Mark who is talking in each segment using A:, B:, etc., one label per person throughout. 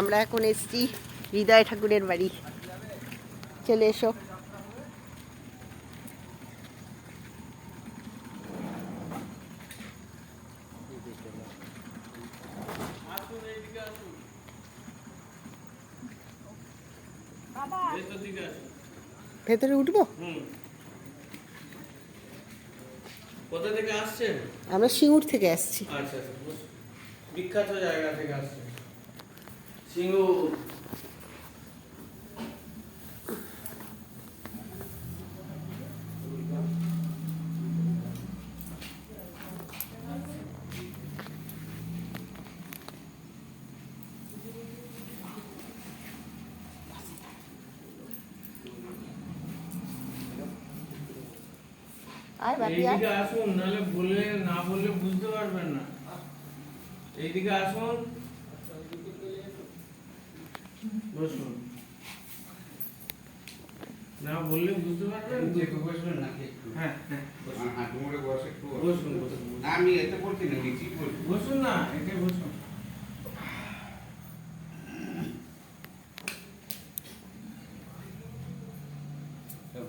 A: আমরা এখন এসছি হৃদয় ঠাকুরের বাড়ি। চলে এসো। ভেতরে উঠবো?
B: কোথা থেকে আসছেন?
A: আমরা সিঙ্গুর থেকে আসছি।
B: আচ্ছা আচ্ছা বিখ্যাত জায়গা থেকে আসছেন। সিংহ
A: আর বাকি আর?
B: এইদিকে আসুন নাহলে বললে না বললে বুঝতে পারবেন না। এইদিকে আসুন। বসুন। না বললে বুঝতে পারবেন?
C: একটু বসবেন নাকি একটু?
B: হ্যাঁ হ্যাঁ
C: হাঁটু মুড়ে বসে একটু।
B: বসুন বসুন
C: না, আমি এতে বলছি না নিচি
B: বসুন না একে বসুন।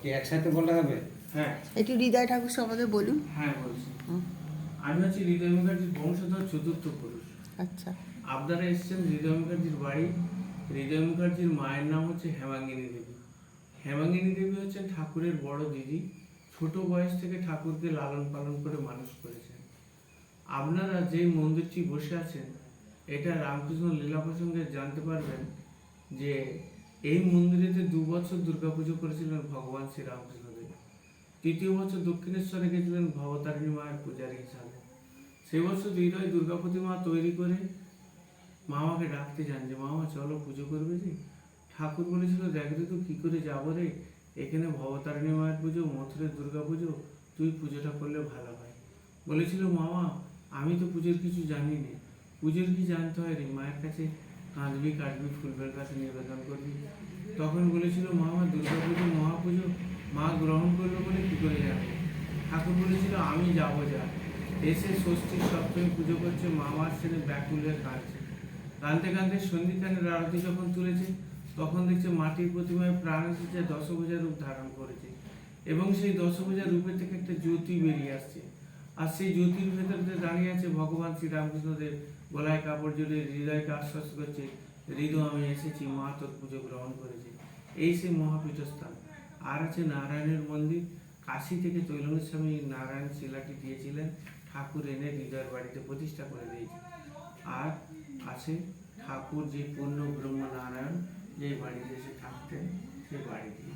C: কি একসাথে বলা হবে
B: হ্যাঁ।
A: একটু হৃদয় ঠাকুর সম্বন্ধে বলুন।
B: হ্যাঁ বলছি। আমি হচ্ছি হৃদয় মুখার্জির বংশধর চতুর্থ পুরুষ।
A: আচ্ছা।
B: আপনারা এসেছেন হৃদয় মুখার্জির বাড়ি হৃদয় মুখার্জির মায়ের নাম হচ্ছে হেমাঙ্গিনী দেবী। হেমাঙ্গিনী দেবী হচ্ছেন ঠাকুরের বড় দিদি, ছোট বয়স থেকে ঠাকুরকে লালন পালন করে মানুষ করেছেন। আপনারা যে মন্দিরটি বসে আছেন, এটা রামকৃষ্ণ লীলা প্রসঙ্গে জানতে পারবেন যে এই মন্দিরেতে দু বছর দুর্গাপুজো করেছিলেন ভগবান শ্রী রামকৃষ্ণদেব তৃতীয় বছর দক্ষিণেশ্বরে গেছিলেন ভবতারিণী মায়ের পূজারী হিসাবে। সে বছর হৃদয় দুর্গা প্রতিমা তৈরি করে মামাকে ডাকতে যান যে, মামা, চলো পুজো করবে যে। ঠাকুর বলেছিল, দেখ রে, তুই কি করে যাব রে? এখানে ভবতারিণী মায়ের পুজো মথুরের দুর্গা পুজো, তুই পুজোটা করলে ভালো হয়। বলেছিল, মামা, আমি তো পুজোর কিছু জানি না। পুজোর কি জানতে হয় রে? মায়ের কাছে কাঁদবি, কাটবি, ফুলবের কাছে নিবেদন করবি। তখন বলেছিল, মামা, দুর্গা পুজো মহাপুজো মা গ্রহণ করবে বলে কী করে যাবে? ঠাকুর বলেছিল, আমি যাব যা। এসে ষষ্ঠীর সপ্তমী পুজো করছে, মামার ছেলে ব্যাকুলের কাঁদছে কাঁদতে কাঁদতে সন্ধিখানের আরতি যখন তুলেছে, তখন দেখছে মাটির প্রতিমায় প্রাণ এসেছে, দশভুজা রূপ ধারণ করেছে। এবং সেই দশভুজা রূপের থেকে একটা জ্যোতি বেরিয়ে আসছে। আর সেই জ্যোতির ভেতর দাঁড়িয়ে আছে ভগবান শ্রীরামকৃষ্ণদেব, গলায় কাপড় জড়িয়ে হৃদয়কে আশ্বাস করছে, হৃদয়, আমি এসেছি, মা তোর পুজো গ্রহণ করেছে। এই সেই মহাপীঠস্থান। আর আছে নারায়ণের মন্দির। কাশি থেকে তৈলঙ্গের স্বামী নারায়ণ শিলাটি দিয়েছিলেন। ঠাকুর এনে হৃদয়ের বাড়িতে প্রতিষ্ঠা করে দিয়েছে। আছে। ঠাকুর যে পূর্ণ ব্রহ্ম নারায়ণ যে বাড়িতে এসে থাকতেন সে বাড়িটি